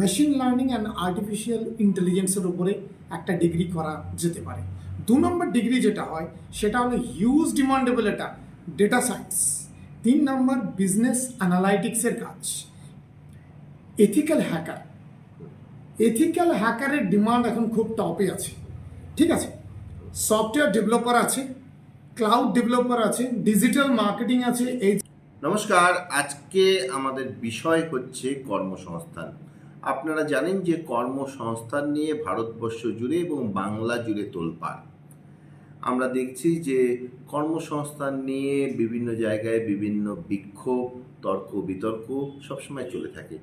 Machine learning and artificial ইন্টেলিজেন্সের উপরে একটা ডিগ্রি করা যেতে পারে। দু নম্বর ডিগ্রি যেটা হয়, সেটা হলো হিউজ ডিমান্ডেবল এটা ডেটা সায়েন্স তিন নম্বর বিজনেস অ্যানালাইটিক্সের কাজ। এথিক্যাল হ্যাকার এথিক্যাল হ্যাকারের ডিমান্ড এখন খুব টপে আছে। ঠিক আছে? সফটওয়্যার ডেভেলপার আছে ক্লাউড ডেভেলপার আছে ডিজিটাল মার্কেটিং আছে, এই নমস্কার, আজকে আমাদের বিষয় হচ্ছে কর্মসংস্থান। আপনারা জানেন যে কর্মসংস্থান নিয়ে ভারতবর্ষ জুড়ে এবং বাংলা জুড়ে তোলপাড়। আমরা দেখছি যে কর্মসংস্থান নিয়ে বিভিন্ন জায়গায় বিভিন্ন বিক্ষোভ, তর্ক, বিতর্ক সবসময় চলে থাকে।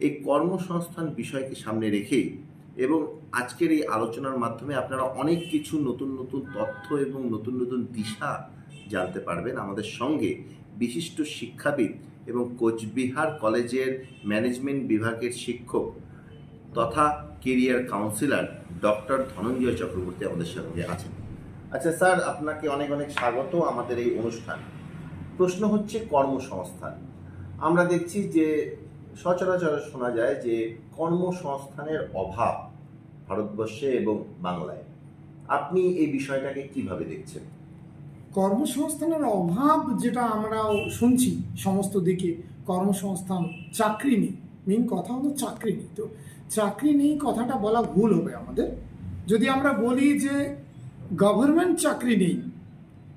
এই কর্মসংস্থান বিষয়কে সামনে রেখেই এবং আজকের এই আলোচনার মাধ্যমে আপনারা অনেক কিছু নতুন নতুন তথ্য এবং নতুন নতুন দিশা জানতে পারবেন আমাদের সঙ্গে বিশিষ্ট শিক্ষাবিদ এবং কোচবিহার কলেজের ম্যানেজমেন্ট বিভাগের শিক্ষক তথা career counsellor doctor Dhananjay Chakraborty আমাদের সঙ্গে আছেন। আচ্ছা স্যার, আপনাকে অনেক অনেক স্বাগত আমাদের এই অনুষ্ঠান। প্রশ্ন হচ্ছে কর্মসংস্থান। আমরা দেখছি যে সচরাচর শোনা যায় যে কর্মসংস্থানের অভাব ভারতবর্ষে এবং বাংলায়। আপনি এই বিষয়টাকে কীভাবে দেখছেন? কর্মসংস্থানের অভাব যেটা আমরাও শুনছি সমস্ত দিকে, কর্মসংস্থান, চাকরি নেই। মেন কথা হলো চাকরি নেই। তো চাকরি নেই কথাটা বলা ভুল হবে আমাদের। যদি আমরা বলি যে গভর্নমেন্ট চাকরি নেই,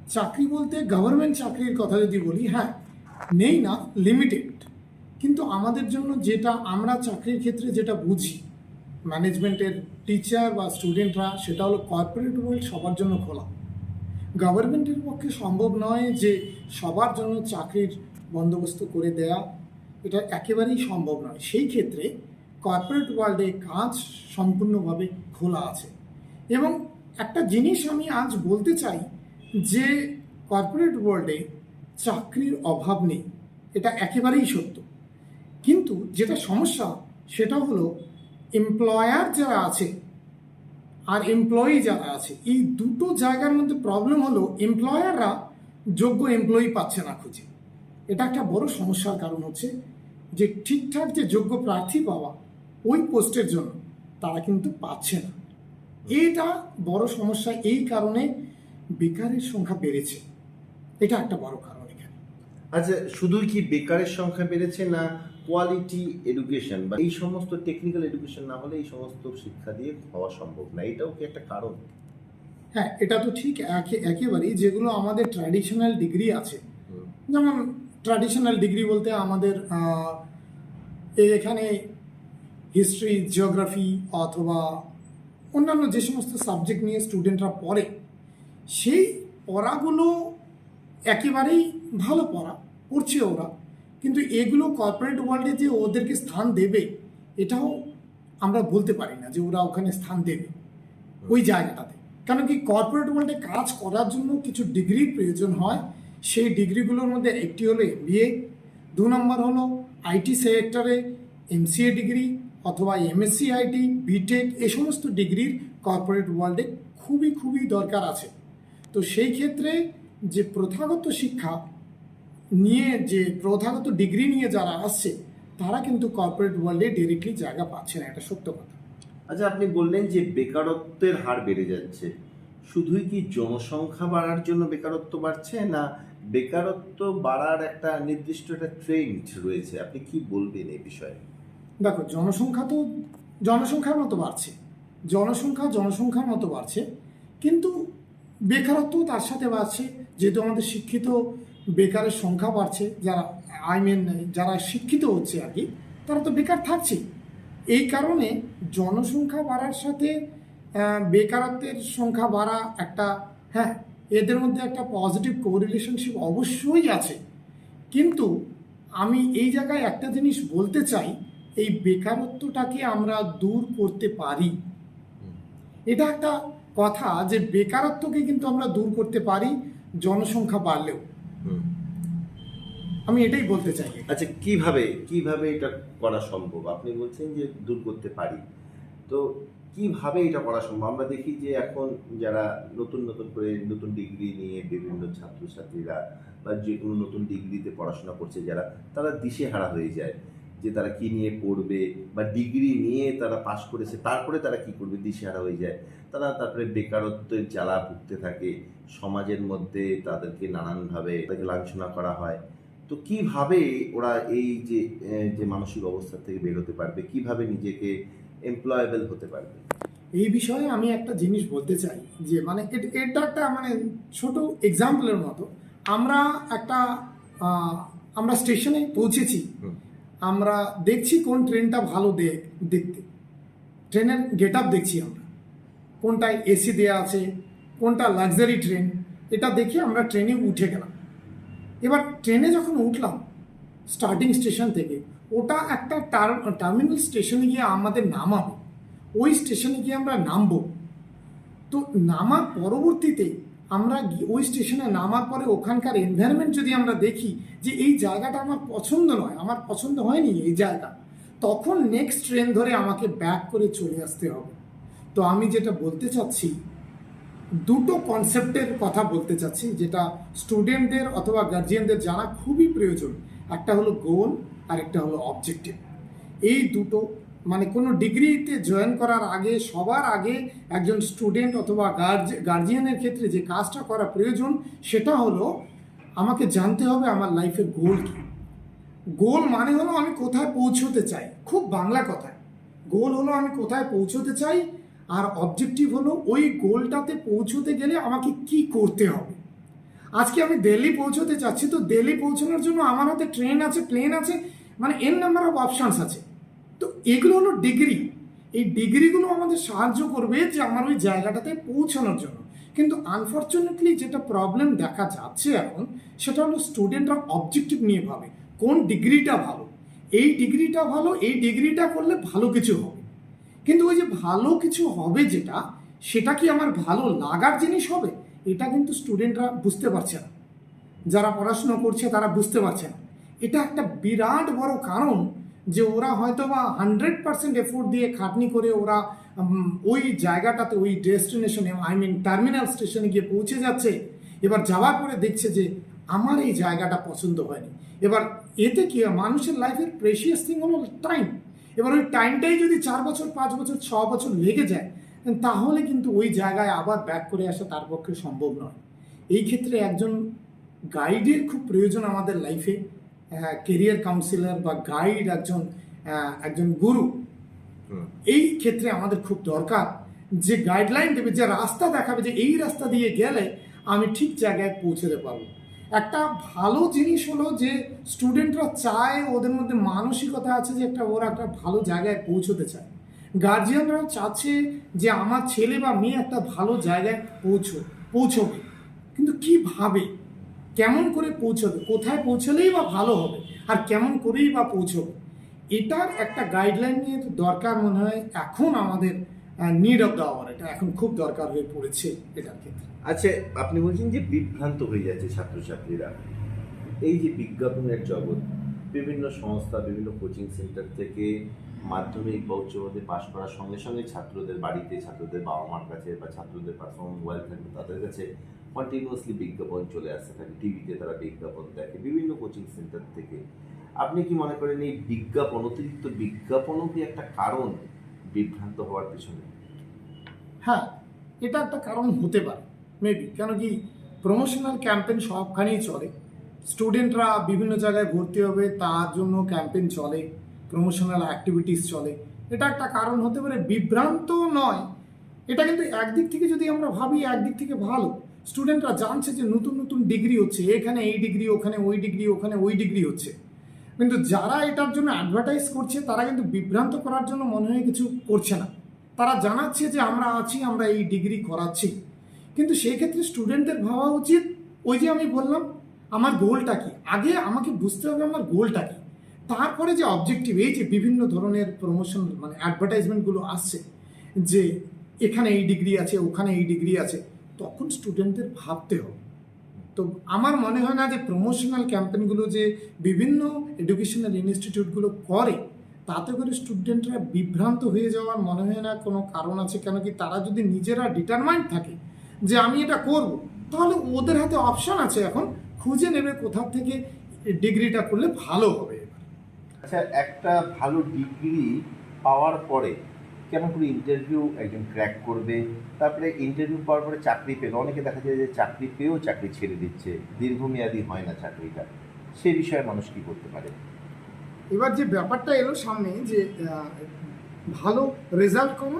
চাকরি বলতে গভর্নমেন্ট চাকরির কথা যদি বলি হ্যাঁ নেই না লিমিটেড কিন্তু আমাদের জন্য যেটা আমরা চাকরির ক্ষেত্রে যেটা বুঝি ম্যানেজমেন্টের টিচার বা স্টুডেন্টরা সেটা হলো কর্পোরেট ওয়ার্ল্ড সবার জন্য খোলা। গভর্নমেন্টের পক্ষে সম্ভব নয় যে সবার জন্য চাকরির বন্দোবস্ত করে দেয়া। এটা একেবারেই সম্ভব নয়। সেই ক্ষেত্রে কর্পোরেট ওয়ার্ল্ডে কাজ সম্পূর্ণভাবে খোলা আছে। এবং একটা জিনিস আমি আজ বলতে চাই যে কর্পোরেট ওয়ার্ল্ডে চাকরির অভাব নেই। এটা একেবারেই সত্য। কিন্তু যেটা সমস্যা সেটা হলো এমপ্লয়ার যারা আছে আর এমপ্লয়ি যারা আছে, এই দুটো জায়গার মধ্যে প্রবলেম হলো এমপ্লয়াররা যোগ্য এমপ্লয়ি পাচ্ছে না খুঁজে। এটা একটা বড় সমস্যার কারণ হচ্ছে যে ঠিকঠাক যে যোগ্য প্রার্থী পাওয়া ওই পোস্টের জন্য তারা কিন্তু পাচ্ছে না। এটা বড় সমস্যা, এই কারণে বেকারের সংখ্যা বেড়েছে। এটা একটা বড় কারণ এখানে। আচ্ছা শুধুই কি বেকারের সংখ্যা বেড়েছে না কোয়ালিটি এডুকেশন বা এই সমস্ত টেকনিক্যাল এডুকেশন না হলে এই সমস্ত শিক্ষা দিয়ে হওয়া সম্ভব না। এটাও কি একটা কারণ? হ্যাঁ এটা তো ঠিক একে একেবারেই যেগুলো আমাদের ট্র্যাডিশনাল ডিগ্রি আছে। যেমন ট্র্যাডিশনাল ডিগ্রি বলতে আমাদের এখানে হিস্ট্রি জিওগ্রাফি অথবা অন্যান্য যে সমস্ত সাবজেক্ট নিয়ে স্টুডেন্টরা পড়ে সেই পড়াগুলো একেবারেই ভালো পড়া পড়ছে ওরা। কিন্তু এগুলো কর্পোরেট ওয়ার্ল্ডে যে ওদেরকে স্থান দেবে, এটাও আমরা বলতে পারি না যে ওরা ওখানে স্থান দেবে ওই জায়গাটাতে। কারণ কি কর্পোরেট ওয়ার্ল্ডে কাজ করার জন্য কিছু ডিগ্রির প্রয়োজন হয়, সেই ডিগ্রিগুলোর মধ্যে একটি হলো এমবিএ দু নম্বর হলো আইটি সেক্টরে এমসিএ ডিগ্রি অথবা এমএসসি আইটি বিটেক এ সমস্ত ডিগ্রির কর্পোরেট ওয়ার্ল্ডে খুবই খুবই দরকার আছে। তো সেই ক্ষেত্রে যে প্রথাগত শিক্ষা নিয়ে যে প্রধানত ডিগ্রি নিয়ে যারা আসছে তারা কিন্তু কর্পোরেট ওয়ার্ল্ডে ডিরেক্টলি জায়গা পাচ্ছে না এটা সত্য কথা। আচ্ছা আপনি বললেন যে বেকারত্বের হার বেড়ে যাচ্ছে। শুধুই কি জনসংখ্যা বাড়ার জন্য বেকারত্ব বাড়ছে না বেকারত্ব বাড়ার একটা নির্দিষ্ট একটা ট্রেন্ড রয়েছে? আপনি কি বলবেন এই বিষয়ে? দেখো জনসংখ্যা তো জনসংখ্যার মতো বাড়ছে। জনসংখ্যা জনসংখ্যার মতো বাড়ছে কিন্তু বেকারত্ব তার সাথে বাড়ছে। যেহেতু আমাদের শিক্ষিত বেকারের সংখ্যা বাড়ছে, যারা আই মিন যারা শিক্ষিত হচ্ছে আর কি, তারা তো বেকার থাকছে এই কারণে জনসংখ্যা বাড়ার সাথে বেকারত্বের সংখ্যা বাড়া একটা হ্যাঁ এদের মধ্যে একটা পজিটিভ কোরিলেশনশিপ অবশ্যই আছে। কিন্তু আমি এই জায়গায় একটা জিনিস বলতে চাই, এই বেকারত্বটাকে আমরা দূর করতে পারি। এটা একটা কথা যে বেকারত্বকে কিন্তু আমরা দূর করতে পারি, জনসংখ্যা বাড়লেও। আমি এটাই বলতে চাই। আচ্ছা কীভাবে কীভাবে এটা করা সম্ভব? আপনি বলছেন যে দূর করতে পারি। তো কীভাবে এটা করা সম্ভব? আমরা দেখি যে এখন যারা নতুন নতুন করে নতুন ডিগ্রি নিয়ে বিভিন্ন ছাত্রছাত্রীরা বা যে কোনো নতুন ডিগ্রিতে পড়াশোনা করছে যারা, তারা দিশেহারা হয়ে যায় যে তারা কি নিয়ে পড়বে বা ডিগ্রি নিয়ে তারা পাশ করেছে, তারপরে তারা কি করবে? দিশেহারা হয়ে যায়। তারা তারপরে বেকারত্বের জ্বালা ভুগতে থাকে। সমাজের মধ্যে তাদেরকে নানানভাবে তাদেরকে লাঞ্ছনা করা হয়। তো কীভাবে ওরা এই যে যে মানসিক অবস্থা থেকে বেরোতে পারবে? কীভাবে নিজেকে এমপ্লয়েবল হতে পারবে? এই বিষয়ে আমি একটা জিনিস বলতে চাই যে মানে এটা একটা মানে ছোট এক্সাম্পলের মতো। আমরা একটা আমরা স্টেশনে পৌঁছেছি। আমরা দেখছি কোন ট্রেনটা ভালো দেখ দেখতে। ট্রেনের গেট আপ দেখছি আমরা। কোনটায় এসি দেওয়া আছে কোনটা লাক্সারি ট্রেন এটা দেখে আমরা ট্রেনে উঠে গেলাম। এবার ট্রেনে যখন উঠলাম স্টার্টিং স্টেশন থেকে, ওটা একটা টার্মিনাল স্টেশনে গিয়ে আমাদের নামাবে। ওই স্টেশনে গিয়ে আমরা নামবো। তো নামার পরবর্তীতে আমরা ওই স্টেশনে নামার পরে ওখানকার এনভায়রনমেন্ট যদি আমরা দেখি যে এই জায়গাটা আমার পছন্দ নয়, আমার পছন্দ হয়নি এই জায়গা, তখন নেক্সট ট্রেন ধরে আমাকে ব্যাক করে চলে আসতে হবে। তো আমি যেটা বলতে চাচ্ছি দুটো কনসেপ্টের কথা বলতে চাচ্ছি, যেটা স্টুডেন্টদের অথবা গার্জিয়ানদের জানা খুবই প্রয়োজন। একটা হলো গোল আর একটা হলো অবজেক্টিভ এই দুটো মানে কোনো ডিগ্রিতে জয়েন করার আগে, সবার আগে একজন স্টুডেন্ট অথবা গার্জিয়ানের ক্ষেত্রে যে কাজটা করা প্রয়োজন, সেটা হলো আমাকে জানতে হবে আমার লাইফের গোল কী। গোল মানে হলো আমি কোথায় পৌঁছতে চাই। খুব বাংলা কথায়। গোল হলো আমি কোথায় পৌঁছতে চাই আর অবজেক্টিভ হলো ওই গোলটাতে পৌঁছতে গেলে আমাকে কি করতে হবে। আজকে আমি দিল্লি পৌঁছতে চাচ্ছি, তো দিল্লি পৌঁছানোর জন্য আমার হাতে ট্রেন আছে প্লেন আছে মানে এন নাম্বার অফ অপশানস আছে। তো এগুলো হলো ডিগ্রি এই ডিগ্রিগুলো আমাদের সাহায্য করবে যে আমার ওই জায়গাটাতে পৌঁছানোর জন্য। কিন্তু আনফর্চুনেটলি যেটা প্রবলেম দেখা যাচ্ছে এখন, সেটা হলো স্টুডেন্টরা অবজেক্টিভ নিয়ে ভাবে, কোন ডিগ্রিটা ভালো? এই ডিগ্রিটা ভালো, এই ডিগ্রিটা করলে ভালো কিছু হবে। কিন্তু ওই যে ভালো কিছু হবে যেটা, সেটা কি আমার ভালো লাগার জিনিস হবে? এটা কিন্তু স্টুডেন্টরা বুঝতে পারছে না। যারা পড়াশুনো করছে তারা বুঝতে পারছে না। এটা একটা বিরাট বড় কারণ যে ওরা হয়তো বা হান্ড্রেড পার্সেন্ট এফোর্ট দিয়ে খাটনি করে ওরা ওই জায়গাটাতে, ওই ডেস্টিনেশনে আই মিন টার্মিনাল স্টেশনে গিয়ে পৌঁছে যাচ্ছে। এবার যাওয়ার পরে দেখছে যে আমার এই জায়গাটা পছন্দ হয়নি। এবার এতে কি মানুষের লাইফের প্রেশিয়াস থিং হলো টাইম এবার ওই টাইমটাই যদি চার বছর পাঁচ বছর ছ বছর লেগে যায় তাহলে কিন্তু ওই জায়গায় আবার ব্যাক করে আসা তার পক্ষে সম্ভব নয়। এই ক্ষেত্রে একজন গাইডের খুব প্রয়োজন আমাদের লাইফে কেরিয়ার কাউন্সিলর বা গাইড একজন একজন গুরু। এই ক্ষেত্রে আমাদের খুব দরকার যে গাইডলাইন দেবে যে রাস্তা দেখাবে যে এই রাস্তা দিয়ে গেলে আমি ঠিক জায়গায় পৌঁছতে পারব। একটা ভালো জিনিস হলো যে স্টুডেন্টরা চায় ওদের মধ্যে মানসিকতা আছে যে একটা, ওরা একটা ভালো জায়গায় পৌঁছতে চায়। গার্জিয়ানরাও চাচ্ছে যে আমার ছেলে বা মেয়ে একটা ভালো জায়গায় পৌঁছো, পৌঁছবে। কিন্তু কীভাবে কেমন করে পৌঁছবে? কোথায় পৌঁছলেই বা ভালো হবে, আর কেমন করেই বা পৌঁছবে? এটার একটা গাইডলাইনের দরকার মনে হয়। এখন আমাদের নিড অফ দ্য আওয়ার এটা এখন খুব দরকার হয়ে পড়েছে এটার ক্ষেত্রে। আচ্ছা আপনি বলছেন যে বিভ্রান্ত হয়ে যাচ্ছে ছাত্রছাত্রীরা। এই যে বিজ্ঞাপনের জগৎ, বিভিন্ন সংস্থা, বিভিন্ন কোচিং সেন্টার থেকে মাধ্যমিক বা উচ্চ মাধ্যমিক পাশ করার সঙ্গে সঙ্গে ছাত্রদের বাড়িতে ছাত্রদের বাবা মার কাছে বা ছাত্রদের পার্সোনাল মোবাইল থাকবে তাদের কাছে কন্টিনিউয়াসলি বিজ্ঞাপন চলে আসতে থাকে, টিভিতে তারা বিজ্ঞাপন দেখে, বিভিন্ন কোচিং সেন্টার থেকে। আপনি কি মনে করেন এই বিজ্ঞাপন, অতিরিক্ত বিজ্ঞাপনও কি একটা কারণ? বিভ্রান্ত হওয়ার পিছনে। হ্যাঁ এটা একটা কারণ হতে পারে মেবি কেন কি প্রমোশনাল ক্যাম্পেন সবখানেই চলে। স্টুডেন্টরা বিভিন্ন জায়গায় ভর্তি হবে, তার জন্য ক্যাম্পেন চলে প্রমোশনাল অ্যাক্টিভিটিস চলে। এটা একটা কারণ হতে পারে, বিভ্রান্ত নয়। এটা কিন্তু একদিক থেকে যদি আমরা ভাবি, একদিক থেকে ভালো। স্টুডেন্টরা জানছে যে নতুন নতুন ডিগ্রি হচ্ছে, এখানে এই ডিগ্রি ওখানে ওই ডিগ্রি ওখানে ওই ডিগ্রি হচ্ছে। কিন্তু যারা এটার জন্য অ্যাডভার্টাইজ করছে, তারা কিন্তু বিভ্রান্ত করার জন্য মনে হয় কিছু করছে না। তারা জানাচ্ছে যে আমরা আছি, আমরা এই ডিগ্রি করাচ্ছি। কিন্তু সেই ক্ষেত্রে স্টুডেন্টদের ভাবা উচিত, ওই যে আমি বললাম, আমার গোলটা কি? আগে আমাকে বুঝতে হবে আমার গোলটা কি? তারপরে যে অবজেক্টিভ এই যে বিভিন্ন ধরনের প্রমোশন মানে অ্যাডভার্টাইজমেন্টগুলো আসছে, যে এখানে এই ডিগ্রি আছে, ওখানে এই ডিগ্রি আছে, তখন স্টুডেন্টদের ভাবতে হবে। তো আমার মনে হয় না যে প্রমোশনাল ক্যাম্পেনগুলো যে বিভিন্ন এডুকেশনাল ইনস্টিটিউটগুলো করে, তাতে করে স্টুডেন্টরা বিভ্রান্ত হয়ে যাওয়ার মনে হয় না কোনো কারণ আছে? কেন কি তারা যদি নিজেরা ডিটারমাইন্ড থাকে যে আমি এটা করব, তাহলে ওদের হাতে অপশন আছে এখন খুঁজে নেবে কোথা থেকে ডিগ্রিটা করলে ভালো হবে। আচ্ছা একটা ভালো ডিগ্রি পাওয়ার পরে কেমন করে ইন্টারভিউ একজন ক্র্যাক করবে? তারপরে ইন্টারভিউ পাওয়ার পরে চাকরি পেল। অনেকে দেখা যায় যে চাকরি পেয়েও চাকরি ছেড়ে দিচ্ছে। দীর্ঘমেয়াদী হয় না চাকরিটা। সে বিষয়ে মানুষ কি করতে পারে? এবার যে ব্যাপারটা এলো সামনে যে ভালো রেজাল্ট করা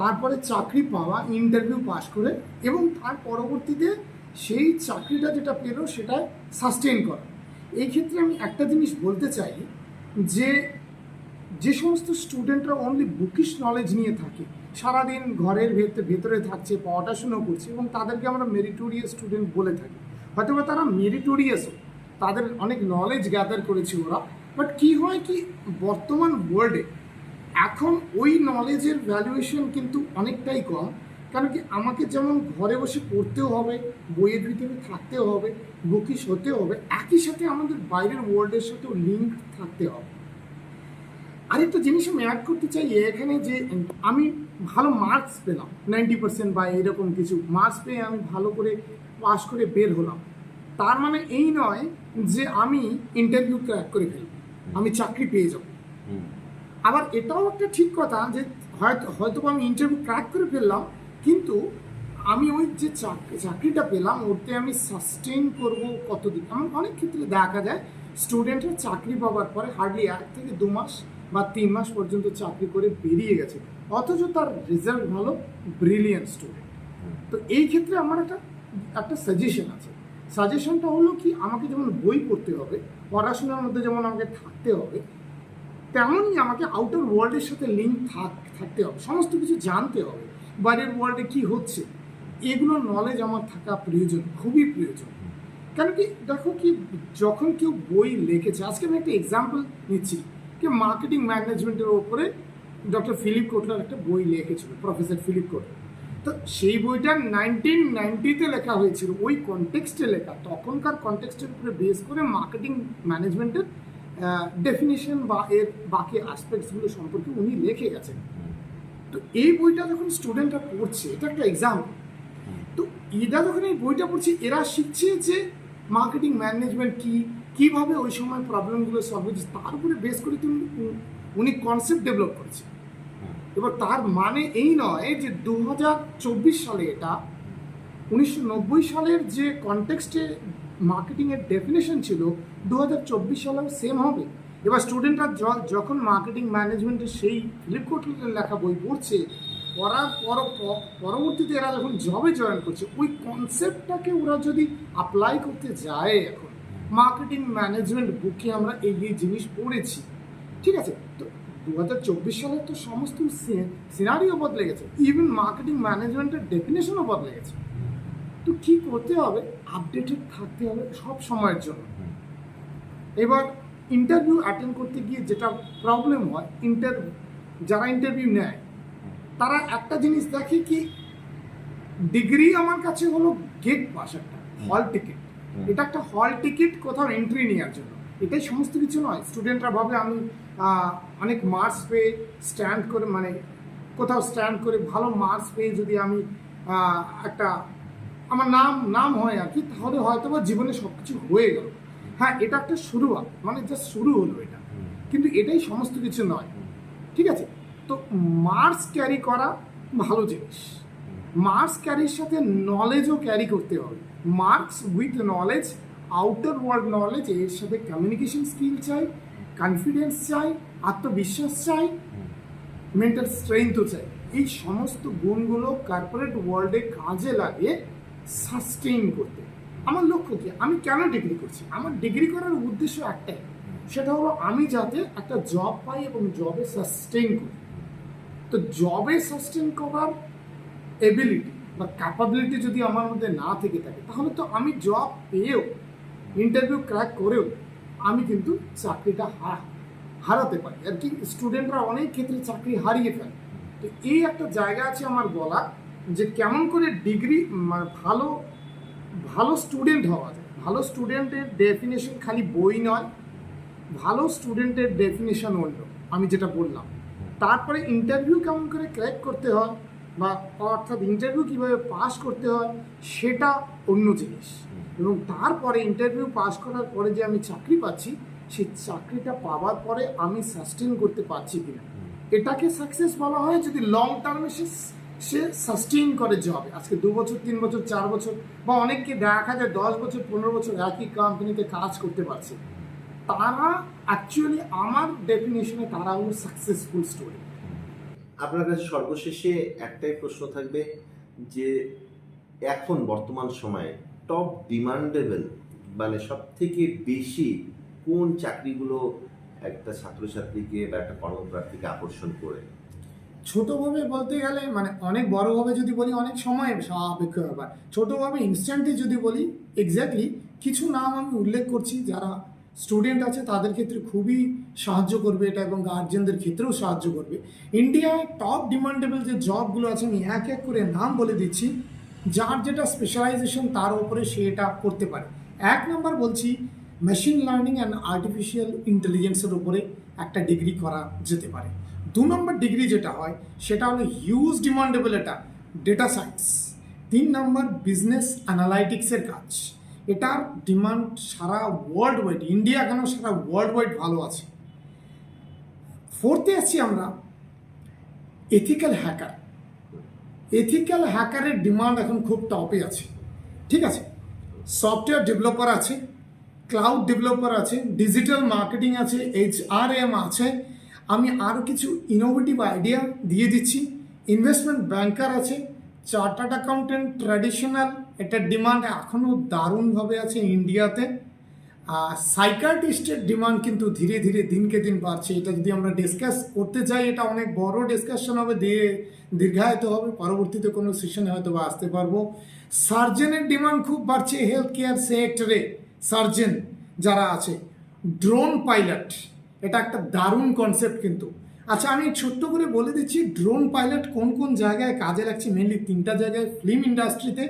তারপরে চাকরি পাওয়া ইন্টারভিউ পাস করে এবং তার পরবর্তীতে সেই চাকরিটা যেটা পেল সেটা সাস্টেন করা। এই ক্ষেত্রে আমি একটা জিনিস বলতে চাই যে যে সমস্ত স্টুডেন্টরা অনলি বুকিশ নলেজ নিয়ে থাকে, সারাদিন ঘরের ভেতরে ভেতরে থাকছে, পড়াশুনো করছে এবং তাদেরকে আমরা মেরিটোরিয়াস স্টুডেন্ট বলে থাকি। হয়তো বা তারা মেরিটোরিয়াসও তাদের অনেক নলেজ গ্যাদার করেছে ওরা বাট কি হয় কি বর্তমান ওয়ার্ল্ডে এখন ওই নলেজের ভ্যালুয়েশন কিন্তু অনেকটাই কম, কারণ কি আমাকে যেমন ঘরে বসে পড়তেও হবে, বইয়ের ভিতরে থাকতেও হবে বুকিশ হতেও হবে, একই সাথে আমাদের বাইরের ওয়ার্ল্ডের সাথেও লিঙ্ক থাকতে হবে। আরেকটা জিনিস আমি অ্যাড করতে চাই এখানে যে আমি ভালো মার্কস পেলাম নাইনটি পার্সেন্ট বা এরকম কিছু মার্কস পেয়ে আমি ভালো করে পাস করে বের হলাম। তার মানে এই নয় যে আমি ইন্টারভিউ ক্র্যাক করে ফেলব আমি চাকরি পেয়ে যাব। আবার এটাও একটা ঠিক কথা যে হয়তো হয়তো আমি ইন্টারভিউ ক্র্যাক করে ফেললাম কিন্তু আমি ওই যে চাকরি চাকরিটা পেলাম ওতে আমি সাস্টেন করব কতদিন? আমার অনেক ক্ষেত্রে দেখা যায় স্টুডেন্টের চাকরি পাওয়ার পরে হার্ডলি এক থেকে দু মাস বা তিন মাস পর্যন্ত চাকরি করে বেরিয়ে গেছে। অথচ তার রেজাল্ট ভালো ব্রিলিয়ান্ট স্টুডেন্ট তো এই ক্ষেত্রে আমার একটা একটা সাজেশন আছে। সাজেশনটা হলো কি, আমাকে যেমন বই পড়তে হবে, পড়াশোনার মধ্যে যেমন আমাকে থাকতে হবে, তেমনই আমাকে আউটার ওয়ার্ল্ডের সাথে লিঙ্ক থাক, থাকতে হবে। সমস্ত কিছু জানতে হবে, বাইরের ওয়ার্ল্ডে কি হচ্ছে, এগুলো নলেজ আমার থাকা প্রয়োজন, খুবই প্রয়োজন। কেন কি, দেখো কি, যখন কেউ বই লিখেছে, আজকে আমি একটা এক্সাম্পল নিচ্ছি। কি মার্কেটিং ম্যানেজমেন্টের ওপরে ডক্টর ফিলিপ কোটলার একটা বই লিখেছিল প্রফেসর ফিলিপ কোটলার তো সেই বইটা নাইনটিন নাইনটিতে লেখা হয়েছিল। ওই কনটেক্সটে লেখা। তখনকার কনটেক্সটের উপরে বেস করে মার্কেটিং ম্যানেজমেন্টের ডেফিনেশন বা এর বাকি আসপেক্টসগুলো সম্পর্কে উনি লিখে গেছেন। তো এই বইটা যখন স্টুডেন্টরা পড়ছে, এটা একটা এক্সাম তো এরা যখন এই বইটা পড়ছে, এরা শিখছে যে মার্কেটিং ম্যানেজমেন্ট কি কীভাবে ওই সময় প্রবলেমগুলো সলভ হয়েছে তার উপরে বেস করে তুমি উনি কনসেপ্ট ডেভেলপ করেছে। এবার তার মানে এই নয় যে দু হাজার চব্বিশ সালে এটা উনিশশো নব্বই সালের যে কনটেক্সটে মার্কেটিংয়ের ডেফিনেশন ছিল দু সালেও সেম হবে। এবার স্টুডেন্টরা যখন মার্কেটিং ম্যানেজমেন্টের সেই ফিলিপ কোটলের লেখা বই পড়ছে পড়ার পর পরবর্তীতে এরা যখন জবে জয়েন করছে ওই কনসেপ্টটাকে ওরা যদি অ্যাপ্লাই করতে যায় এখন মার্কেটিং ম্যানেজমেন্ট বুকে আমরা এই জিনিস পড়েছি। ঠিক আছে? তো দু হাজার চব্বিশ সালে তো সমস্ত সিনারিও বদলে গেছে। ইভেন মার্কেটিং ম্যানেজমেন্টের ডেফিনেশনও বদলে গেছে। তো কী করতে হবে? আপডেটেড থাকতে হবে সব সময়ের জন্য। এবার ইন্টারভিউ অ্যাটেন্ড করতে গিয়ে যেটা প্রবলেম হয় ইন্টার যারা ইন্টারভিউ নেয়, তারা একটা জিনিস দেখে কি ডিগ্রি আমার কাছে হলো গেট পাস একটা হল টিকিট। এটা একটা হল টিকিট কোথাও এন্ট্রি নেওয়ার জন্য। এটাই সমস্ত কিছু নয়। স্টুডেন্টরা ভাবে আমি অনেক মার্কস পেয়ে স্ট্যান্ড করে মানে কোথাও স্ট্যান্ড করে ভালো মার্কস পেয়ে যদি আমি একটা আমার নাম নাম হয় আর কি তাহলে হয়তো বা জীবনে সব কিছু হয়ে গেল। হ্যাঁ এটা একটা শুরুয়াত মানে জাস্ট শুরু হলো এটা। কিন্তু এটাই সমস্ত কিছু নয়। ঠিক আছে? তো মার্কস ক্যারি করা ভালো জিনিস। মার্কস ক্যারির সাথে নলেজও ক্যারি করতে হবে। Marks with knowledge outer world knowledge এর সাথে কমিউনিকেশন স্কিল চাই কনফিডেন্স চাই, আত্মবিশ্বাস চাই মেন্টাল স্ট্রেংথও চাই। এই সমস্ত গুণগুলো কর্পোরেট ওয়ার্ল্ডে কাজে লাগে সাস্টেইন করতে। আমার লক্ষ্য কি? আমি কেন ডিগ্রি করছি? আমার ডিগ্রি করার উদ্দেশ্য একটাই। সেটা হলো আমি যাতে একটা জব পাই এবং জবে সাস্টেইন করি। তো জবে সাস্টেইন করার এবিলিটি বা ক্যাপাবিলিটি যদি আমার মধ্যে না থেকে থাকে, তাহলে তো আমি জব পেয়েও ইন্টারভিউ ক্র্যাক করেও, আমি কিন্তু চাকরিটা হারা, হারাতে পারি। আর কি স্টুডেন্টরা অনেক ক্ষেত্রে চাকরি হারিয়ে ফেলে। তো এই একটা জায়গা আছে আমার বলা, যে কেমন করে ডিগ্রি মানে ভালো ভালো স্টুডেন্ট হওয়া যায়। ভালো স্টুডেন্টের ডেফিনেশন খালি বই নয়, ভালো স্টুডেন্টের ডেফিনেশন অন্য। আমি যেটা বললাম। তারপরে ইন্টারভিউ কেমন করে ক্র্যাক করতে হয়? বা অর্থাৎ ইন্টারভিউ কীভাবে পাস করতে হয় সেটা অন্য জিনিস। এবং তারপরে ইন্টারভিউ পাস করার পরে যে আমি চাকরি পাচ্ছি সেই চাকরিটা পাওয়ার পরে আমি সাস্টেন করতে পারছি কিনা। এটাকে সাকসেস বলা হয় যদি লং টার্মে সে সে সাস্টেইন করে জবে আজকে দু বছর তিন বছর চার বছর বা অনেককে দেখা যায় দশ বছর পনেরো বছর একই কোম্পানিতে কাজ করতে পারছে। তারা অ্যাকচুয়ালি আমার ডেফিনেশনে তারা হলো সাকসেসফুল স্টোরি আপনার কাছে সর্বশেষে একটাই প্রশ্ন থাকবে যে এখন বর্তমান সময়ে টপ ডিমান্ডেবল মানে সব থেকে বেশি কোন চাকরিগুলো একটা ছাত্রছাত্রীকে বা একটা কর্মপ্রার্থীকে আকর্ষণ করে? ছোটোভাবে বলতে গেলে মানে অনেক বড়োভাবে যদি বলি, অনেক সময় সাপেক্ষ ব্যাপার। ছোটোভাবে ইনস্ট্যান্টলি যদি বলি এক্স্যাক্টলি কিছু নাম আমি উল্লেখ করছি যারা স্টুডেন্ট আছে, তাদের ক্ষেত্রে খুবই সাহায্য করবে এটা এবং গার্জেনদের ক্ষেত্রেও সাহায্য করবে। ইন্ডিয়ায় টপ ডিমান্ডেবল যে জবগুলো আছে, আমি এক এক করে নাম বলে দিচ্ছি। যার যেটা স্পেশালাইজেশন তার উপরে সে এটা করতে পারে। এক নম্বর বলছি মেশিন লার্নিং অ্যান্ড আর্টিফিশিয়াল ইন্টেলিজেন্সের উপরে একটা ডিগ্রি করা যেতে পারে। দু নম্বর ডিগ্রি যেটা হয়, সেটা হলো হিউজ ডিমান্ডেবল এটা ডেটা সায়েন্স তিন নম্বর বিজনেস অ্যানালাইটিক্সের কাজ। এটার ডিমান্ড সারা ওয়ার্ল্ড ওয়াইড ইন্ডিয়া কেন সারা ওয়ার্ল্ড ওয়াইড ভালো আছে? ফোর্থে আছি আমরা এথিক্যাল হ্যাকার এথিক্যাল হ্যাকারের ডিমান্ড এখন খুব টপে আছে। ঠিক আছে? সফটওয়্যার ডেভেলপার আছে ক্লাউড ডেভেলপার আছে ডিজিটাল মার্কেটিং আছে এইচ আর এম আছে। আমি আরও কিছু ইনোভেটিভ আইডিয়া দিয়ে দিচ্ছি। ইনভেস্টমেন্ট ব্যাংকার আছে চার্টার্ড অ্যাকাউন্টেন্ট ট্র্যাডিশনাল এটার ডিমান্ড এখনও দারুণভাবে আছে ইন্ডিয়াতে আর সাইকার্টিস্টের ডিমান্ড কিন্তু ধীরে ধীরে দিনকে দিন বাড়ছে। এটা যদি আমরা ডিসকাস করতে চাই এটা অনেক বড় ডিসকাশন হবে। দিয়ে দীর্ঘায়িত হবে। পরবর্তীতে কোনো সেশনে হয়তো বা আসতে পারব। সার্জেনের ডিমান্ড খুব বাড়ছে হেলথ কেয়ার সেক্টরে সার্জেন যারা আছে ড্রোন পাইলট এটা একটা দারুণ কনসেপ্ট কিন্তু। আচ্ছা আমি ছোট্ট করে বলে দিচ্ছি ড্রোন পাইলট কোন কোন জায়গায় কাজে লাগছে? মেনলি তিনটা জায়গায় ফিল্ম ইন্ডাস্ট্রিতে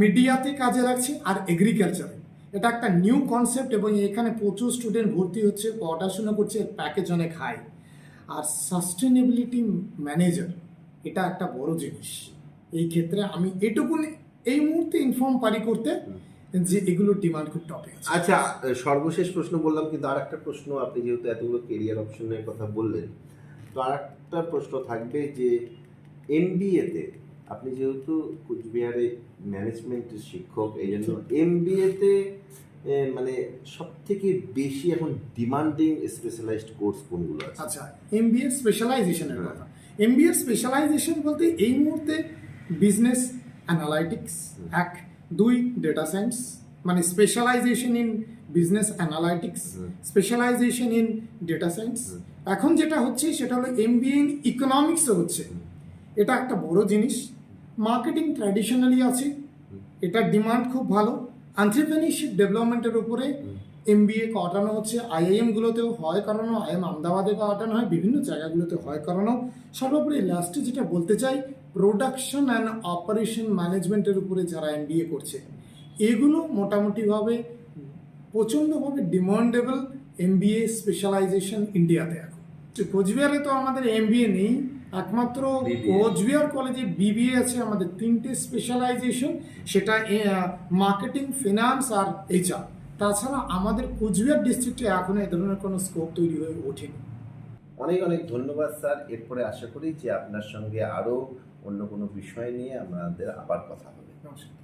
মিডিয়াতে কাজে লাগছে আর এগ্রিকালচারে এটা একটা নিউ কনসেপ্ট এবং এখানে প্রচুর স্টুডেন্ট ভর্তি হচ্ছে, পড়াশোনা করছে প্যাকেজ অনেক হাই আর সাস্টেনেবিলিটি ম্যানেজার এটা একটা বড় জিনিস। এই ক্ষেত্রে আমি এটুকুন এই মুহূর্তে ইনফর্ম পারি করতে যে এগুলোর ডিমান্ড খুব টপে আচ্ছা সর্বশেষ প্রশ্ন বললাম, কিন্তু আর একটা প্রশ্ন, আপনি যেহেতু এতগুলো কেরিয়ার অপশনের কথা বললেন, তো আর একটা প্রশ্ন থাকবে যে এমবিএতে আপনি যেহেতু কুচবিহারে ম্যানেজমেন্টের শিক্ষক এই জন্য এমবিএতে মানে সব থেকে বেশি এখন ডিমান্ডিং স্পেশালাইজড কোর্স কোনগুলো আছে? আচ্ছা এমবিএ স্পেশালাইজেশনের কথা। এমবিএ স্পেশালাইজেশন বলতে এই মুহূর্তে বিজনেস অ্যানালাইটিক্স এক। দুই ডেটা সায়েন্স মানে specialisation in business analytics specialisation in data science এখন যেটা হচ্ছে সেটা হলো এমবিএ ইন ইকোনমিক্সও হচ্ছে। এটা একটা বড় জিনিস। মার্কেটিং ট্র্যাডিশনালি আছে। এটার ডিমান্ড খুব ভালো। আন্টারপ্রেনিশিপ ডেভেলপমেন্টের উপরে এমবিএ কাটানো হচ্ছে। আইআইএমগুলোতেও হয় করানো আইএম আহমেদাবাদে কাটানো হয়, বিভিন্ন জায়গাগুলোতে হয় করানো সর্বোপরি লাস্টে যেটা বলতে চাই প্রোডাকশন অ্যান্ড অপারেশন ম্যানেজমেন্টের উপরে যারা এম এমবিএ করছে, এগুলো মোটামুটিভাবে প্রচণ্ডভাবে ডিমান্ডেবল এমবিএ স্পেশালাইজেশন ইন্ডিয়াতে এখন। কোচবিহারে তো আমাদের এমবিএ নেই। একমাত্র কোচবিহার কলেজে বিবিএ আছে আমাদের তিনটে স্পেশালাইজেশন সেটা মার্কেটিং ফিনান্স আর এইচআর তাছাড়া আমাদের কোচবিহার ডিস্ট্রিক্টে এখনও এ ধরনের কোনো স্কোপ তৈরি হয়ে ওঠেনি। অনেক অনেক ধন্যবাদ স্যার। এরপরে আশা করি যে আপনার সঙ্গে আরও অন্য কোনো বিষয় নিয়ে আমাদের আবার কথা হবে। নমস্কার।